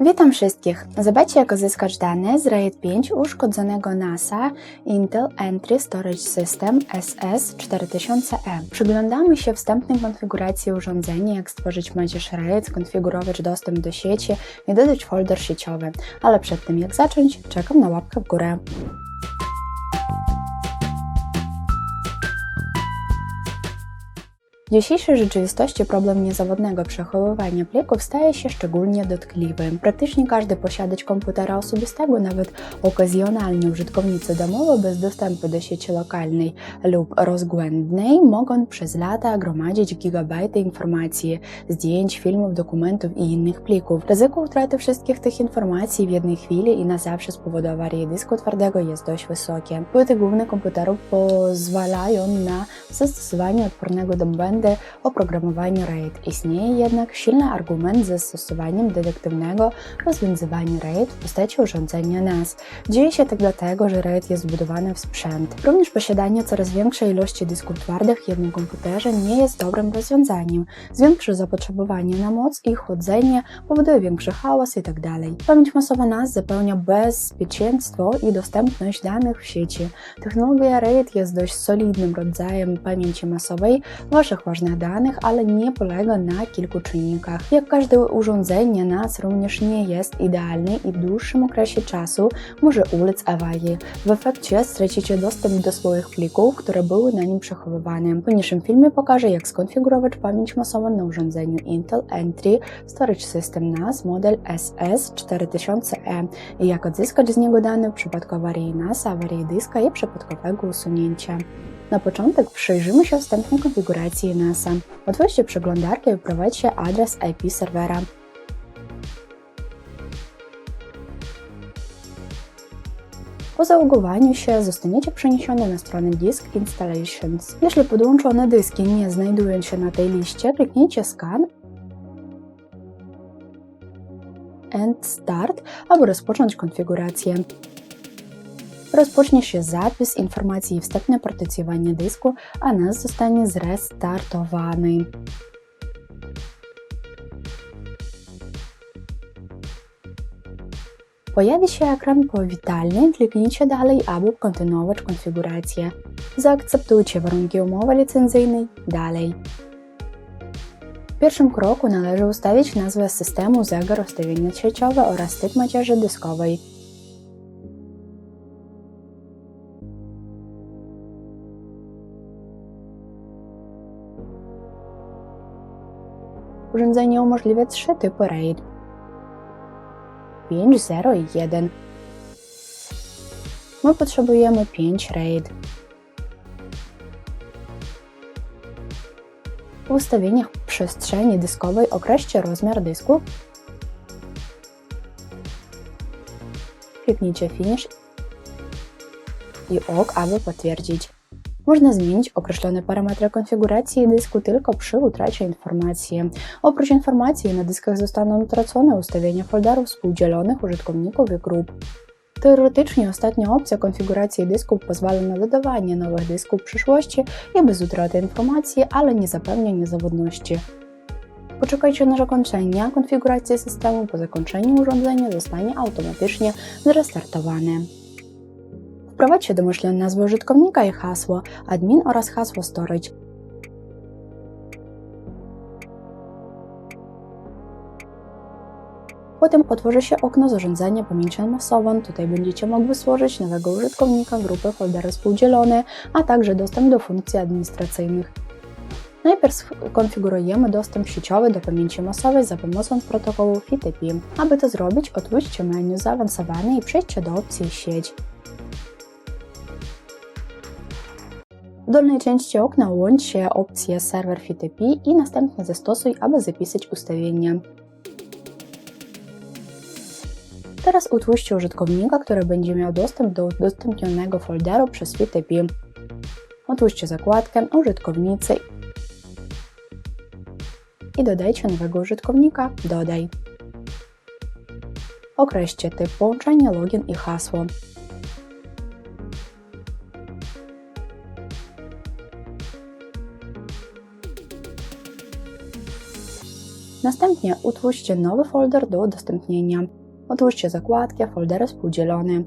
Witam wszystkich! Zobaczcie jak uzyskać dane z RAID 5 uszkodzonego NASA Intel Entry Storage System SS4000E. Przyglądamy się wstępnej konfiguracji urządzenia, jak stworzyć macierz RAID, skonfigurować dostęp do sieci i dodać folder sieciowy. Ale przed tym jak zacząć, czekam na łapkę w górę. W dzisiejszej rzeczywistości problem niezawodnego przechowywania plików staje się szczególnie dotkliwy. Praktycznie każdy posiadacz komputera osobistego, nawet okazjonalni użytkownicy domowi bez dostępu do sieci lokalnej lub rozgłędnej mogą przez lata gromadzić gigabajty informacji, zdjęć, filmów, dokumentów i innych plików. Ryzyko utraty wszystkich tych informacji w jednej chwili i na zawsze z powodu awarii dysku twardego jest dość wysokie. Płyty główne komputerów pozwalają na zastosowanie odpornego do błędu oprogramowaniu RAID. Istnieje jednak silny argument za stosowaniem detektywnego rozwiązywania RAID w postaci urządzenia NAS. Dzieje się tak dlatego, że RAID jest wbudowany w sprzęt. Również posiadanie coraz większej ilości dysków twardych w jednym komputerze nie jest dobrym rozwiązaniem. Zwiększy zapotrzebowanie na moc i chłodzenie, powoduje większy hałas itd. Tak Pamięć masowa NAS zapewnia bezpieczeństwo i dostępność danych w sieci. Technologia RAID jest dość solidnym rodzajem pamięci masowej waszych ważnych danych, ale nie polega na kilku czynnikach. Jak każde urządzenie, NAS również nie jest idealny i w dłuższym okresie czasu może ulec awarii. W efekcie stracicie dostęp do swoich plików, które były na nim przechowywane. W niniejszym filmie pokażę, jak skonfigurować pamięć masową na urządzeniu Intel Entry Storage System NAS model SS4000E i jak odzyskać z niego dane w przypadku awarii NAS, awarii dyska i przypadkowego usunięcia. Na początek przyjrzymy się wstępnej konfiguracji NASa. Otwórzcie przeglądarkę i wprowadźcie adres IP serwera. Po zalogowaniu się zostaniecie przeniesione na stronę Disk Installations. Jeśli podłączone dyski nie znajdują się na tej liście, kliknijcie Scan and Start, aby rozpocząć konfigurację. Się zapis informacji i wstępne partycjowanie dysku, a NAS zostanie zrestartowany. Pojawi się ekran powitalny, kliknijcie dalej, aby kontynuować konfigurację. Zaakceptujcie warunki umowy licencyjnej, dalej. W pierwszym kroku należy ustawić nazwę systemu, zegar, ustawienie sieciowe oraz typ macierzy dyskowej. Urządzenie umożliwia trzy typy RAID 5, 0 i 1. My potrzebujemy 5 RAID. W ustawieniach przestrzeni dyskowej określcie rozmiar dysku. Kliknijcie Finish i OK, aby potwierdzić. Można zmienić określone parametry konfiguracji dysku tylko przy utracie informacji. Oprócz informacji na dyskach zostaną utracone ustawienia folderów współdzielonych użytkowników i grup. Teoretycznie ostatnia opcja konfiguracji dysków pozwala na dodawanie nowych dysków w przyszłości i bez utraty informacji, ale nie zapewnia niezawodności. Poczekajcie na zakończenie konfiguracji systemu. Po zakończeniu urządzenie zostanie automatycznie zrestartowane. Wprowadźcie domyślne nazwę użytkownika i hasło admin oraz hasło storage. Potem otworzy się okno zarządzania pamięcią masową. Tutaj będziecie mogły stworzyć nowego użytkownika, grupy, foldery współdzielone, a także dostęp do funkcji administracyjnych. Najpierw konfigurujemy dostęp sieciowy do pamięci masowej za pomocą protokołu FTP. Aby to zrobić, otwórzcie menu zaawansowane i przejdźcie do opcji sieć. W dolnej części okna łączcie opcję Serwer FTP i następnie zastosuj, aby zapisać ustawienia. Teraz utwórzcie użytkownika, który będzie miał dostęp do udostępnionego folderu przez FTP. Otwórzcie zakładkę Użytkownicy i dodajcie nowego użytkownika Dodaj. Określcie typ połączenia, login i hasło. Następnie utwórzcie nowy folder do udostępnienia. Otwórzcie zakładkę Foldery współdzielone.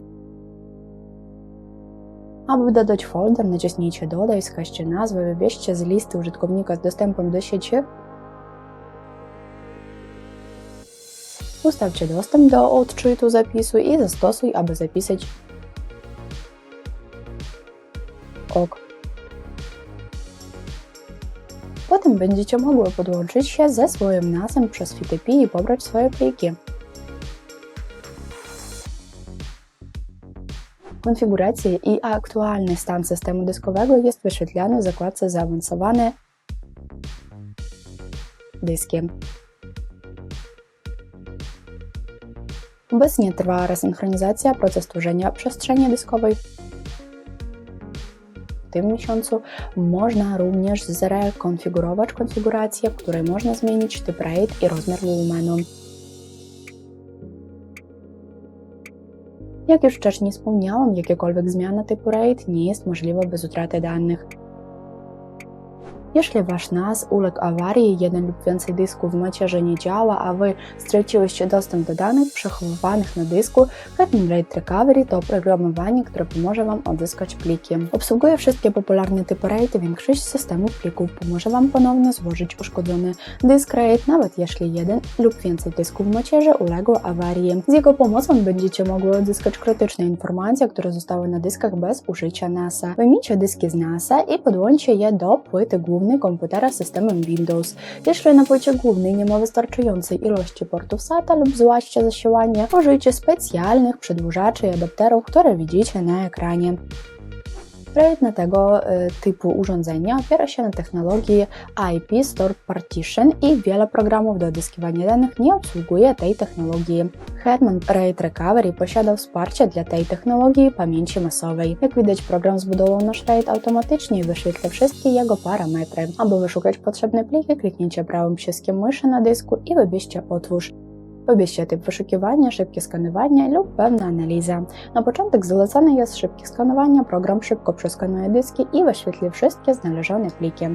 Aby dodać folder, naciśnijcie Dodaj, wskażcie nazwę, wybierzcie z listy użytkownika z dostępem do sieci. Ustawcie dostęp do odczytu zapisu i zastosuj, aby zapisać OK. Potem będziecie mogły podłączyć się ze swoim NAS-em przez FTP i pobrać swoje pliki. Konfiguracja i aktualny stan systemu dyskowego jest wyświetlany w zakładce Zaawansowane dyski. Obecnie trwa resynchronizacja, proces tworzenia przestrzeni dyskowej. Tym miesiącu można również zrekonfigurować konfigurację, w której można zmienić typ RAID i rozmiar wolumenu. Jak już wcześniej wspomniałam, jakiekolwiek zmiana typu RAID nie jest możliwa bez utraty danych. Jeśli wasz NAS uległ awarii, jeden lub więcej dysków w macierze nie działa, a wy straciłyście dostęp do danych przechowywanych na dysku, Hetman RAID Recovery to oprogramowanie, które pomoże wam odzyskać pliki. Obsługuje wszystkie popularne typy RAID i większość systemów plików pomoże wam ponownie złożyć uszkodzony dysk RAID, nawet jeśli jeden lub więcej dysków w macierze uległo awarii. Z jego pomocą będziecie mogły odzyskać krytyczne informacje, które zostały na dyskach bez użycia NASA. Wyjmijcie dyski z NASA i podłączcie je do płyty głównej komputera z systemem Windows. Jeśli na płycie głównej nie ma wystarczającej ilości portów SATA lub złaście zasilanie, użyjcie specjalnych przedłużaczy i adapterów, które widzicie na ekranie. Projekt na tego y, typu urządzenia opiera się na technologii IP Stored Partition i wiele programów do odzyskiwania danych nie obsługuje tej technologii. Hetman RAID Recovery posiada wsparcie dla tej technologii pamięci masowej. Jak widać, program zbudował nasz RAID automatycznie i wyświetla wszystkie jego parametry. Aby wyszukać potrzebne pliki, kliknijcie prawym przyciskiem myszy na dysku i wybierzcie Otwórz. Wybierzcie typ wyszukiwania, szybkie skanowanie lub pewna analiza. Na początek zalecane jest szybkie skanowanie, program szybko przeskanuje dyski i wyświetli wszystkie znalezione pliki.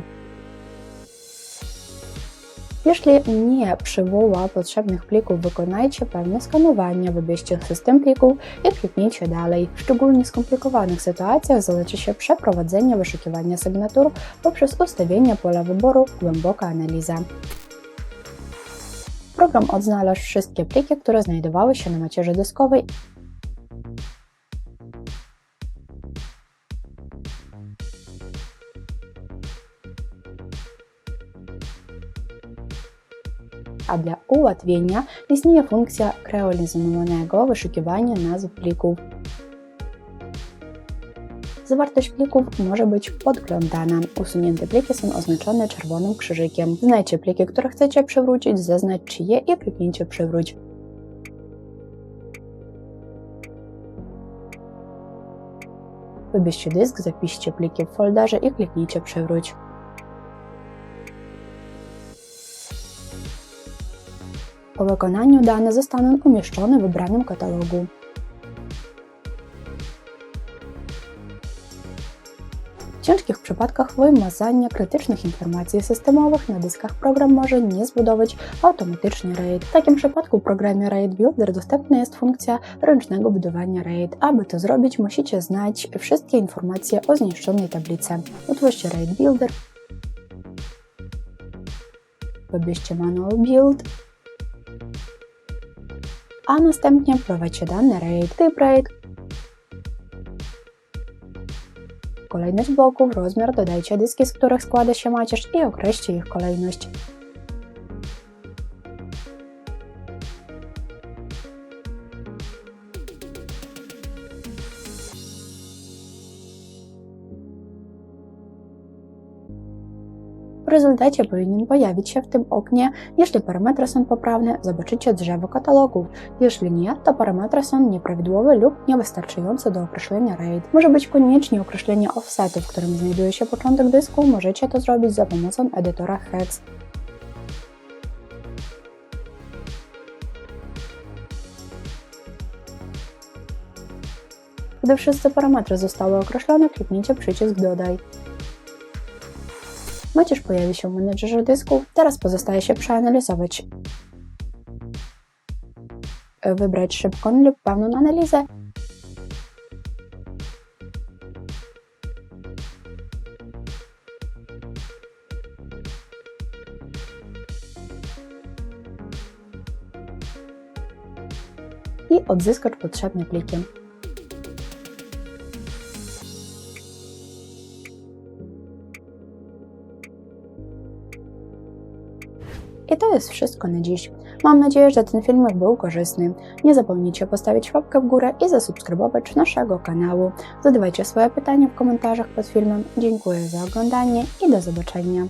Jeśli nie przywoła potrzebnych plików, wykonajcie pewne skanowanie, wybierzcie system plików i kliknijcie dalej. W szczególnie skomplikowanych sytuacjach zaleczy się przeprowadzenie wyszukiwania sygnatur poprzez ustawienie pola wyboru Głęboka analiza. Program odnalazł wszystkie pliki, które znajdowały się na macierzy dyskowej a dla ułatwienia istnieje funkcja kreolizowanego wyszukiwania nazw plików. Zawartość plików może być podglądana. Usunięte pliki są oznaczone czerwonym krzyżykiem. Znajdźcie pliki, które chcecie przywrócić, zaznaczcie je i kliknijcie przywróć. Wybierzcie dysk, zapiszcie pliki w folderze i kliknijcie przywróć. Po wykonaniu dane zostaną umieszczone w wybranym katalogu. Ciężkich przypadkach wymazania krytycznych informacji systemowych na dyskach program może nie zbudować automatycznie RAID. W takim przypadku w programie RAID Builder dostępna jest funkcja ręcznego budowania RAID. Aby to zrobić, musicie znać wszystkie informacje o zniszczonej tablicy. Utwórzcie RAID Builder, wybierzcie Manual Build, a następnie wprowadźcie dany RAID, typ RAID, kolejność bloków, rozmiar, dodajcie dyski, z których składa się macierz i określcie ich kolejność. W rezultacie powinien pojawić się w tym oknie, jeśli parametry są poprawne, zobaczycie drzewo katalogów. Jeśli nie, to parametry są nieprawidłowe lub niewystarczające do określenia RAID. Może być koniecznie określenie offsetu, w którym znajduje się początek dysku, możecie to zrobić za pomocą edytora HEX. Gdy wszyscy parametry zostały określone, kliknijcie przycisk Dodaj. Mocież pojawi się w menedżerze dysku. Teraz pozostaje się przeanalizować wybrać szybką lub pełną analizę i odzyskać potrzebne pliki. I to jest wszystko na dziś. Mam nadzieję, że ten filmik był korzystny. Nie zapomnijcie postawić łapkę w górę i zasubskrybować naszego kanału. Zadawajcie swoje pytania w komentarzach pod filmem. Dziękuję za oglądanie i do zobaczenia.